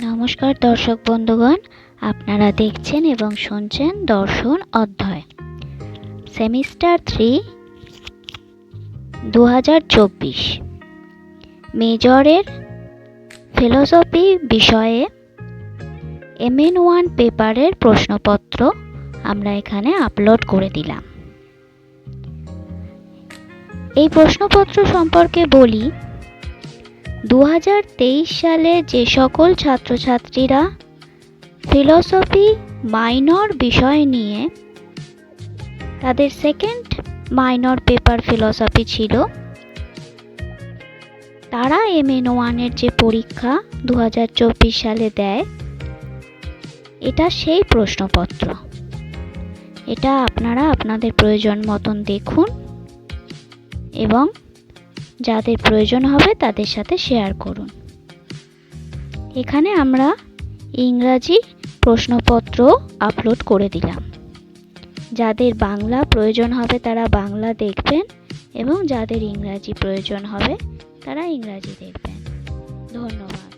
নমস্কার দর্শক বন্ধুগণ, আপনারা দেখছেন এবং শুনছেন দর্শন অধ্যায়। সেমিস্টার থ্রি দু হাজার চব্বিশ। মেজরের ফিলোসফি বিষয়ে এমএন ওয়ান পেপারের প্রশ্নপত্র আমরা এখানে আপলোড করে দিলাম। এই প্রশ্নপত্র সম্পর্কে বলি দু হাজার তেইশ সালে যে সকল ছাত্রছাত্রীরা ফিলসফি মাইনর বিষয় নিয়ে তাদের সেকেন্ড মাইনর পেপার ফিলসফি ছিল, তারা এম এন ওয়ানের যে পরীক্ষা দু হাজার চব্বিশ সালে দেয়, এটা সেই প্রশ্নপত্র। এটা আপনারা আপনাদের প্রয়োজন মতন দেখুন এবং যাদের প্রয়োজন হবে তাদের সাথে শেয়ার করুন। এখানে আমরা ইংরাজি প্রশ্নপত্র আপলোড করে দিলাম। যাদের বাংলা প্রয়োজন হবে তারা বাংলা দেখবেন এবং যাদের ইংরাজি প্রয়োজন হবে তারা ইংরাজি দেখবেন। ধন্যবাদ।